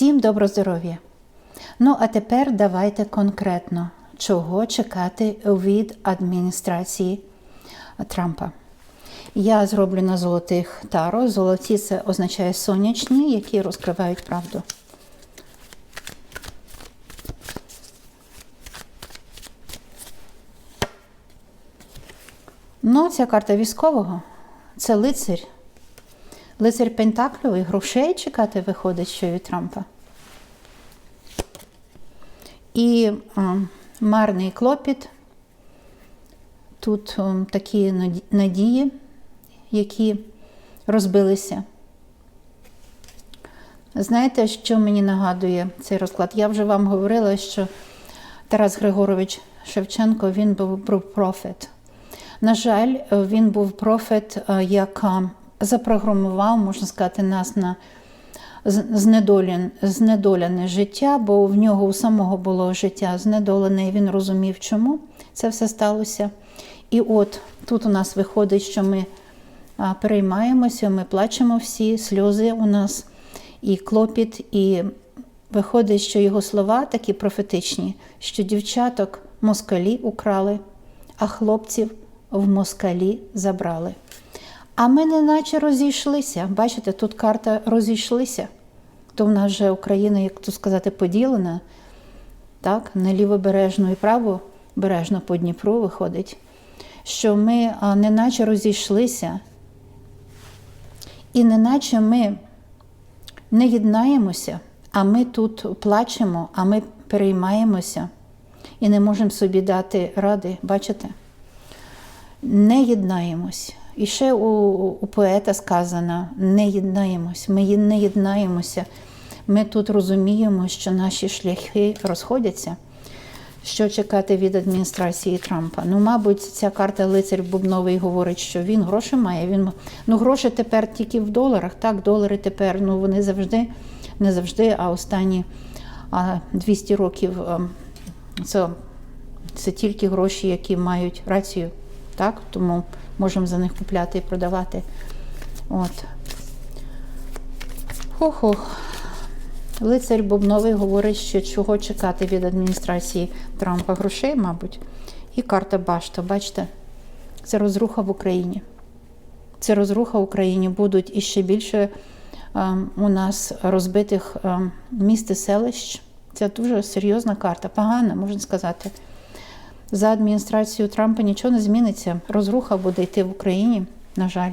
Всім добро здоров'я! Ну, а тепер давайте конкретно, чого чекати від адміністрації Трампа. Я зроблю на золотих таро. Золоті це означає сонячні, які розкривають правду. Ну, ця карта військового це лицар. Лицар Пентаклю і грошей чекати виходить, що від Трампа. І а, марний клопіт. Тут а, такі надії, які розбилися. Знаєте, що мені нагадує цей розклад? Я вже вам говорила, що Тарас Григорович Шевченко він був про- профет. На жаль, він був профет, яка запрограмував, можна сказати, нас на з- знедоляне життя, бо в нього у самого було життя знедолене, і він розумів, чому це все сталося. І от тут у нас виходить, що ми переймаємося, ми плачемо всі, сльози у нас і клопіт, і виходить, що його слова такі профетичні, що дівчаток москалі украли, а хлопців в москалі забрали. А ми неначе розійшлися. Бачите, тут карта розійшлися. То в нас же Україна, як то сказати, поділена, так, на лівобережну і правобережну по Дніпру виходить, що ми неначе розійшлися, і неначе ми не єднаємося, а ми тут плачемо, а ми переймаємося і не можемо собі дати ради, бачите? Не єднаємось. І ще у, у поета сказано: не єднаємось, ми не єднаємося. Ми тут розуміємо, що наші шляхи розходяться. Що чекати від адміністрації Трампа? Ну, мабуть, ця карта лицар Бубновий говорить, що він гроші має. Він ну гроші тепер тільки в доларах. Так, долари тепер ну вони завжди, не завжди, а останні а, 200 років ем, це, це тільки гроші, які мають рацію. Так, тому можемо за них купляти і продавати. От. Хо-хо. Лицар Бубновий говорить, що чого чекати від адміністрації Трампа грошей, мабуть. І карта Башта, бачите, це розруха в Україні. Це розруха в Україні. Будуть іще більше е, у нас розбитих е, міст і селищ. Це дуже серйозна карта, погана, можна сказати. За адміністрацією Трампа нічого не зміниться. Розруха буде йти в Україні, на жаль.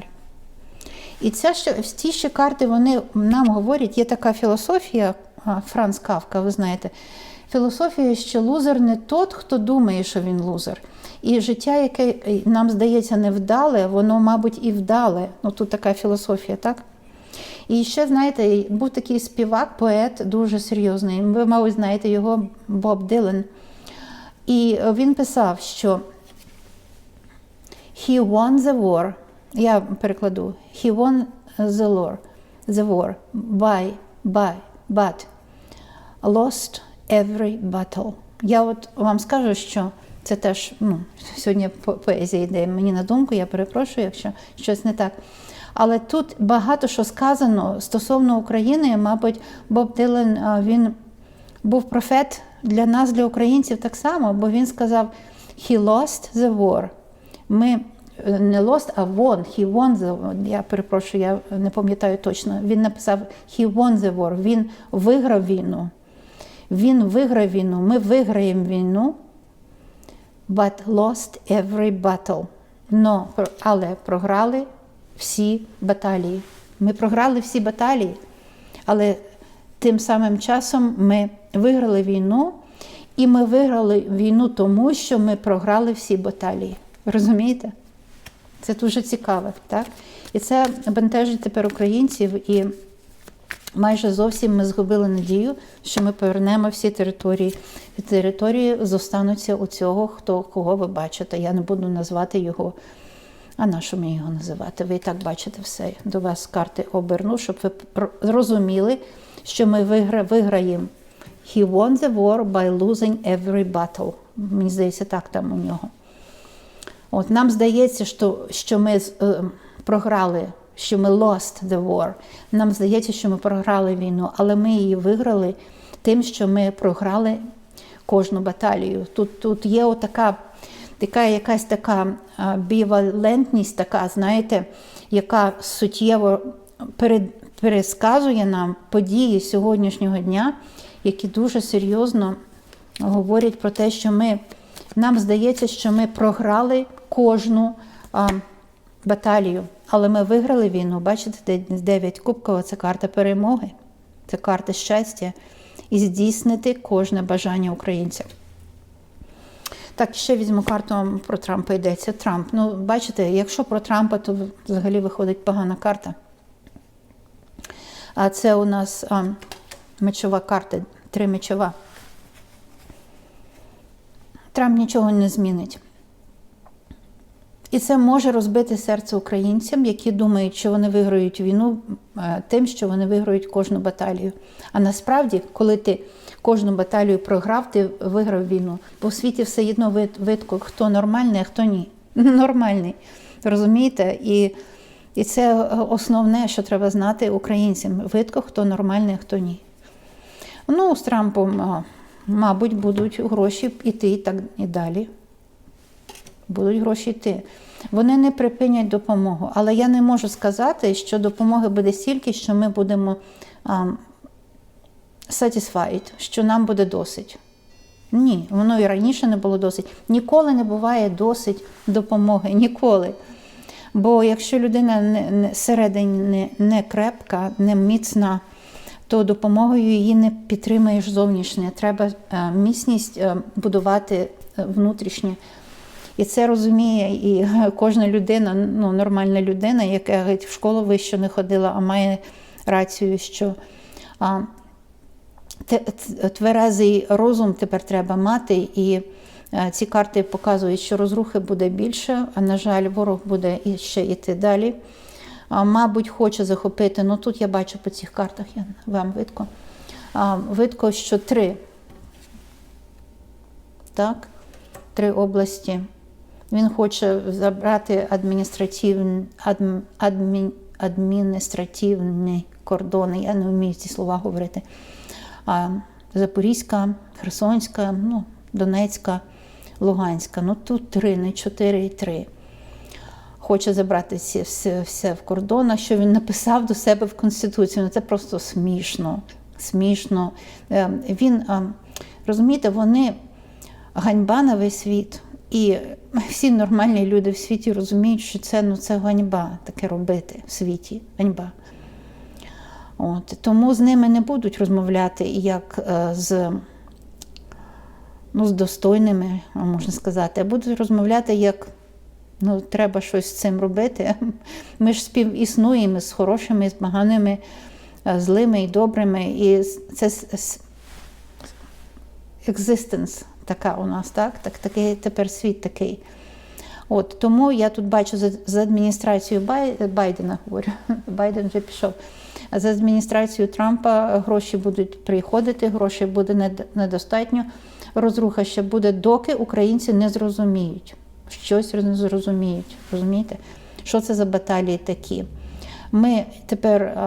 І ця ці ще карти вони нам говорять, є така філософія, Франц Кавка, ви знаєте. Філософія, що лузер не тот, хто думає, що він лузер. І життя, яке е, нам здається невдале, воно, мабуть, і вдале. Ну тут така філософія, так? І ще, знаєте, був такий співак, поет дуже серйозний. Ви, мабуть, знаєте його Боб Дилан. І він писав, що He won the war. Я перекладу. He won the war, the war by, by, but lost every battle. Я от вам скажу, що це теж ну, сьогодні поезія йде мені на думку, я перепрошую, якщо щось не так. Але тут багато що сказано стосовно України, мабуть, Боб Дилан а, він був профет для нас, для українців, так само, бо він сказав He lost the war. Ми е, не lost, а won. He won the war. Я перепрошую, я не пам'ятаю точно. Він написав He won the war. Він виграв війну. Він виграв війну. Ми виграємо війну, but lost every battle. Но, але програли всі баталії. Ми програли всі баталії, але тим самим часом ми виграли війну, і ми виграли війну тому, що ми програли всі баталії. Розумієте? Це дуже цікаво, так? І це бентежить тепер українців, і майже зовсім ми згубили надію, що ми повернемо всі території. І території зостануться у цього, хто кого ви бачите. Я не буду назвати його. А на що мені його називати? Ви і так бачите все. До вас карти оберну, щоб ви зрозуміли, що ми виграємо. He won the war by losing every battle. Мені здається, так там у нього. От нам здається, що, що ми е, програли що ми lost the war. Нам здається, що ми програли війну, але ми її виграли тим, що ми програли кожну баталію. Тут, тут є отака, така якась така бівалентність, така, знаєте, яка суттєво перед, пересказує нам події сьогоднішнього дня, які дуже серйозно говорять про те, що ми нам здається, що ми програли кожну а, баталію, але ми виграли війну. Бачите, де 9 кубків це карта перемоги, це карта щастя і здійснити кожне бажання українця. Так, ще візьму карту про Трампа йдеться. Трамп. Ну, бачите, якщо про Трампа, то взагалі виходить погана карта. А це у нас мечова карта, три мечова. Трамп нічого не змінить. І це може розбити серце українцям, які думають, що вони виграють війну е, тим, що вони виграють кожну баталію. А насправді, коли ти кожну баталію програв, ти виграв війну. Бо в світі все одно видко, хто нормальний, а хто ні. Нормальний. Розумієте? І, і це основне, що треба знати українцям. Видко, хто нормальний, а хто ні. Ну, з Трампом, мабуть, будуть гроші йти і так і далі. Будуть гроші йти. Вони не припинять допомогу. Але я не можу сказати, що допомоги буде стільки, що ми будемо um, satisfied, що нам буде досить. Ні, воно і раніше не було досить. Ніколи не буває досить допомоги. Ніколи. Бо якщо людина не, не, всередині не, не крепка, не міцна, то допомогою її не підтримаєш зовнішнє. Треба е, міцність е, будувати е, внутрішнє. І це розуміє і кожна людина, ну нормальна людина, яка геть в школу вище не ходила, а має рацію, що а, тверезий розум тепер треба мати. І а, ці карти показують, що розрухи буде більше, а на жаль, ворог буде ще йти далі. Мабуть, хоче захопити. Ну тут я бачу по цих картах, я вам видко. Видко, що три. Так, три області. Він хоче забрати адміністративні, адм, адмін, адміністративні кордони. Я не вмію ці слова говорити. А, Запорізька, Херсонська, ну, Донецька, Луганська. Ну тут три, не чотири і три. Хоче забрати всі, все, все в кордонах, що він написав до себе в Конституцію. Ну, це просто смішно. Смішно. Е, Він, е, розумієте, вони ганьба на весь світ. І всі нормальні люди в світі розуміють, що це, ну, це ганьба таке робити в світі. Ганьба. От. Тому з ними не будуть розмовляти як е, з, ну, з достойними, можна сказати, а будуть розмовляти як ну, треба щось з цим робити. Ми ж співіснуємо з хорошими, з поганими, е, злими і добрими. І це с- с- така у нас, так? так такий тепер світ такий. От, тому я тут бачу за адміністрацією Бай, Байдена, говорю, Байден вже пішов. За адміністрацією Трампа гроші будуть приходити, грошей буде недостатньо. Розруха ще буде, доки українці не зрозуміють. Щось зрозуміють. Розумієте? Що це за баталії такі? Ми тепер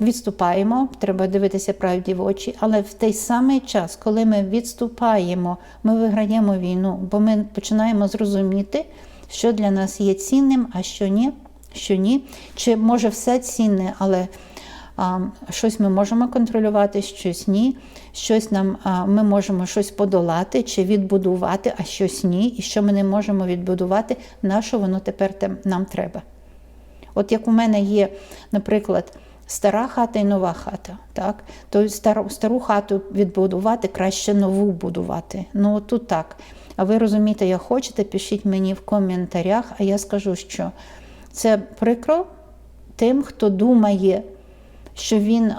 відступаємо, треба дивитися правді в очі, але в той самий час, коли ми відступаємо, ми виграємо війну, бо ми починаємо зрозуміти, що для нас є цінним, а що ні. Що ні. Чи може все цінне, але щось ми можемо контролювати, щось ні. Щось нам ми можемо щось подолати чи відбудувати, а щось ні. І що ми не можемо відбудувати, на що воно тепер нам треба. От як у мене є, наприклад, стара хата і нова хата, так? то стару, стару хату відбудувати краще нову будувати. Ну тут так. А ви розумієте, як хочете, пишіть мені в коментарях, а я скажу, що це прикро тим, хто думає, що він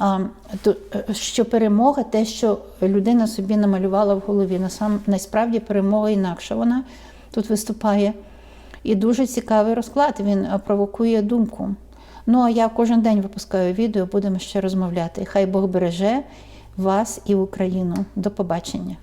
то- е, що перемога, те, що людина собі намалювала в голові. Насам, насправді перемога інакша. Вона тут виступає. І дуже цікавий розклад. Він провокує думку. Ну а я кожен день випускаю відео, будемо ще розмовляти. Хай Бог береже вас і Україну. До побачення.